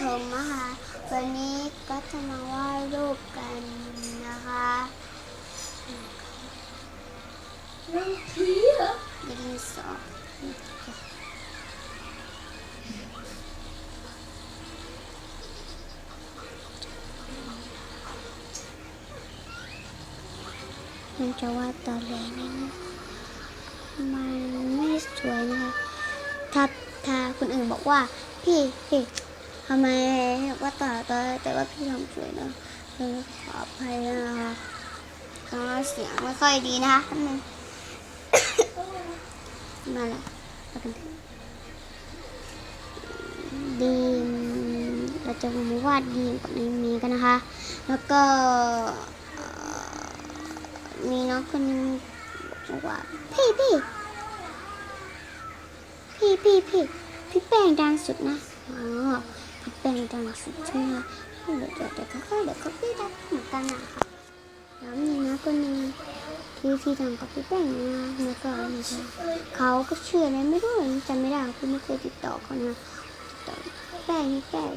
ชมนะคะวันนี้ก็จะมาวาดรูปกันนะคะรูปผีเหรอดินสอมันจะวาดตอนแรกนิดนึงมันไม่สวยนะคะถ้าถ้าคนอื่นบอกว่า พี่พี่ ทำไมว่าต่อตอนแต่ว่าพี่ทำสวยนะเออขออภัยนะคะก็เสียงไม่ค่อยดีนะคะนึงมาแล้วมาเถอะดีมเราจะมาวาดดีมกับในนี้กันนะคะ แล้วก็มีน้องคนนึงบอกว่าพี่พี่พี่พี่พี่พี่แป้งดังสุดนะอ๋อ พี่แป้งดังสุดช่ไหมคะเดี๋ยวเดี๋ยวเดี๋ยวค่อยๆเดี๋ยวก็พี่ดังเหมือนกันนะคะแล้วมีน้องคนนึงที่ที่ดังกับพี่แป้งนะแล้วก็มีค่ะเขาก็เชื่ออะไรไม่รู้จำไม่ได้คือไม่เคยติดต่อเขานะติดต่อแป้งแป้ง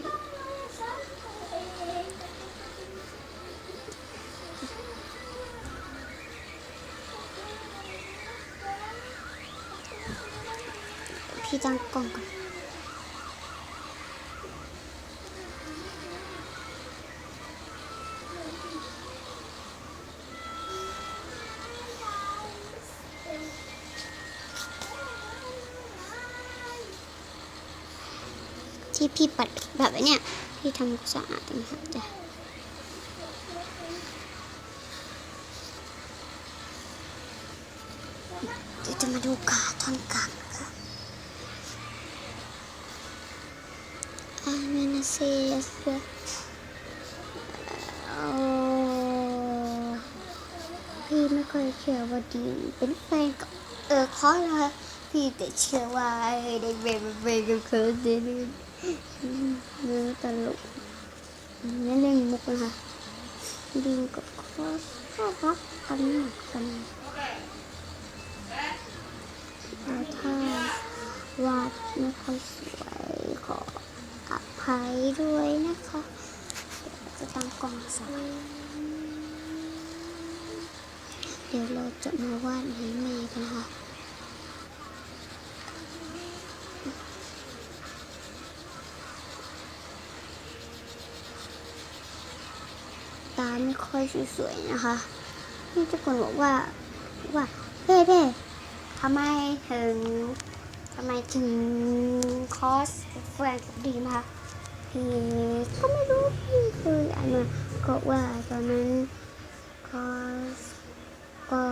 พี่ตั้งกล้องก่อน ที่พี่ปัดแบบไอ้เนี่ยพี่ทำสะอาดนะครับจ้ะเดี๋ยวจะมาดูขาท่อนกลางครับอาเมนาเซียสพี่ไม่เคยเชื่อว่าดีเป็นแฟนกับเออคอสนะคะพี่แต่เชื่อว่าเด็กเบย์เบย์กับเคิร์ดเดน เนื้อตลกไม่เล่นมุกนะคะดีมกับคอสก็รักกันเหมือนกันแล้วถ้าวาดไม่ค่อยสวยขออภัยด้วยนะคะเดี๋ยวจะตั้งกล้องใส่เดี๋ยวเราจะมาวาดให้แม่กันนะคะ ตาไม่ค่อยสวยๆนะคะนี่ทุกคนบอกว่าว่าเพ่เพ่ทำไมถึงทำไมถึงคอสแฟนดีมคะพี่ก็ไม่รู้พี่คืออ่านมาก็ว่าตอนนั้นคอสก็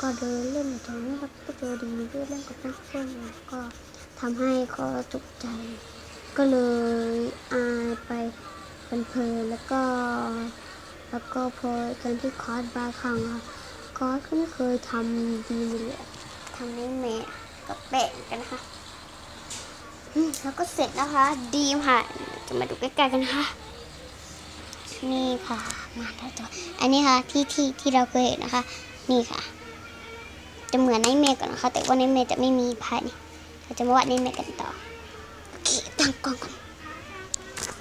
ก็เดินเล่นตรงนี้ครับก็เจอดีมันเล่นกับเพื่อนๆก็ทำให้เขาตกใจ ก็เลยอายไป เพลินๆแล้วก็ แล้วก็พอตอนที่คอสบาร์ครั้งอะคอสก็ไม่เคยทำดีเลยทำให้แม่กับแปะกันนะคะแล้วก็เสร็จนะคะ ดีค่ะ จะมาดูใกล้ๆกันนะคะนี่ค่ะมาแล้วตัว อันนี้ค่ะที่ที่ที่เราเคยเห็นนะคะ นี่ค่ะ จะเหมือนในเมฆก่อนนะคะ แต่ว่าในเมฆจะไม่มีภายในเราจะมาวาดในเมฆกันต่อโอเคตั้งกล้องก่อน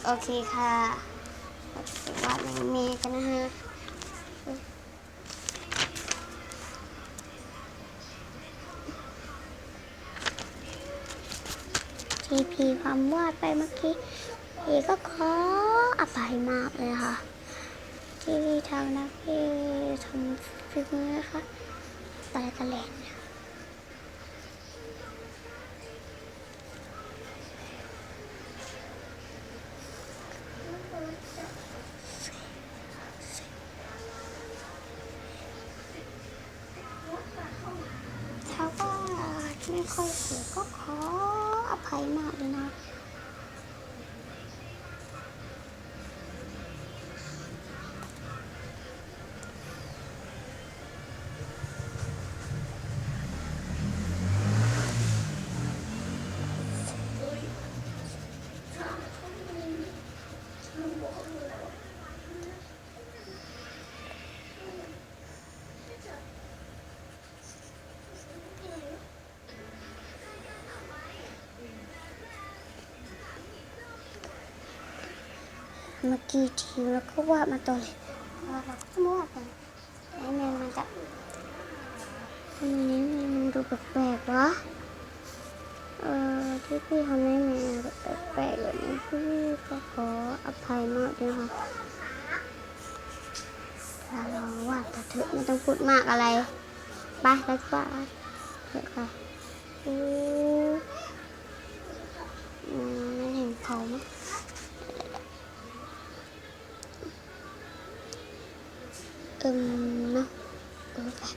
โอเคค่ะเราจะไปวาดในเมฆกันนะฮะทีพีความวาดไปเมื่อกี้พีก็ขออภัยมากเลยนะคะที่พี่ทำนะพี่ทำฝีมือนะคะตายกันแหลกนะถ้าว่า ไม่ค่อยสวยก็ขออภัยมากเลยนะ มากี่ทีแล้วก็วาดมาตัวเลยแล้วเราก็วาดกันไอ้แมนมันจะอันนี้มันดูแปลกๆวะเออที่พี่ทำให้แมนแปลกๆแบบนี้พี่ก็ขออภัยมากด้วยนะคะถ้าเราวาดแต่เถอะไม่ต้องพูดมากอะไรไปแล้วก็วาดเถอะค่ะอืออืมไม่เห็นเขาไหม อืมเนาะเออค่ะ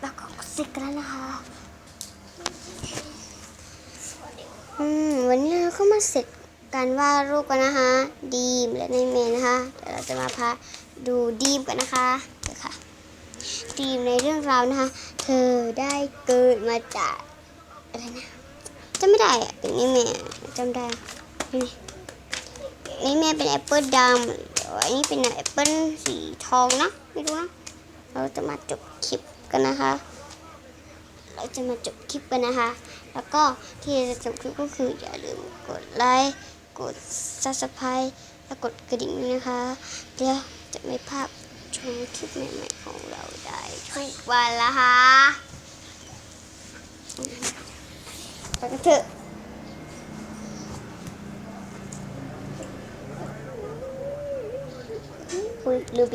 แล้วก็เสร็จกันแล้วนะคะอืมวันนี้เราก็มาเสร็จการวาดรูปกันนะคะ ดีมและในเมนะคะเดี๋ยวเราจะมาพาดูดีมกันนะคะ ธีมในเรื่องราวนะคะ เธอได้เกิดมาจากอะไรนะจำไม่ได้อะเป็นนี่แม่จำได้นี่นี่แม่เป็นแอปเปิลดำอันนี้เป็นแอปเปิลสีทองนะไม่รู้นะเราจะมาจบคลิปกันนะคะ เราจะมาจบคลิปกันนะคะ แล้วก็ที่จะจบคลิปก็คืออย่าลืมกดไลค์กด subscribe และกดกระดิ่งนะคะเดี๋ยวจะไม่พลาดชมคลิปใหม่ๆ วันละคะไปกันเถอะคุยลืมไป